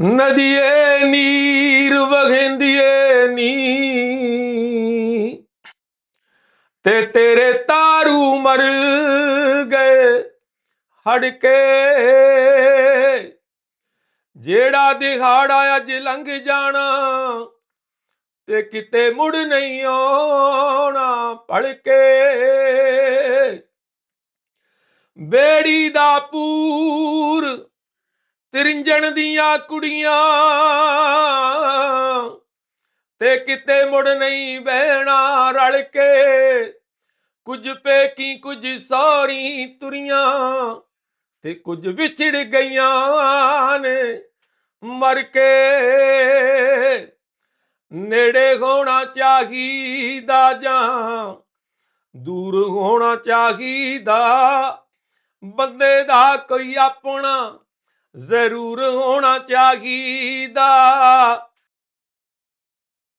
ਨਦੀਏ ਨੀਰ ਵਹਿੰਦੀਏ ਨੀ। ਤੇ ਤੇਰੇ ਤਾਰੂ ਮਰ ਗਏ ਹੜ ਕੇ ਜਿਹੜਾ ਦਿਹਾੜਾ ਅੱਜ ਲੰਘ ਜਾਣਾ ਤੇ ਕਿਤੇ ਮੁੜ ਨਹੀਂ ਆਉਣਾ ਪੜ ਕੇ ਬੇੜੀ ਦਾ ਪੂਰ ਤ੍ਰਿੰਜਣ ਦੀਆਂ ਕੁੜੀਆਂ। ਤੇ ਕਿਤੇ ਮੁੜ ਨਹੀਂ ਬਹਿਣਾ ਰਲ ਕੇ। ਕੁਝ ਪੇਕੀ, ਕੁਝ ਸੌਰੀ ਤੁਰੀਆਂ ਤੇ ਕੁਝ ਵਿਛੜ ਗਈਆਂ ਨੇ। ਮਰ ਕੇ ਨੇੜੇ ਹੋਣਾ ਚਾਹੀਦਾ ਜਾਂ ਦੂਰ ਹੋਣਾ ਚਾਹੀਦਾ। ਬੰਦੇ ਦਾ ਕੋਈ ਆਪਣਾ ਜ਼ਰੂਰ ਹੋਣਾ ਚਾਹੀਦਾ।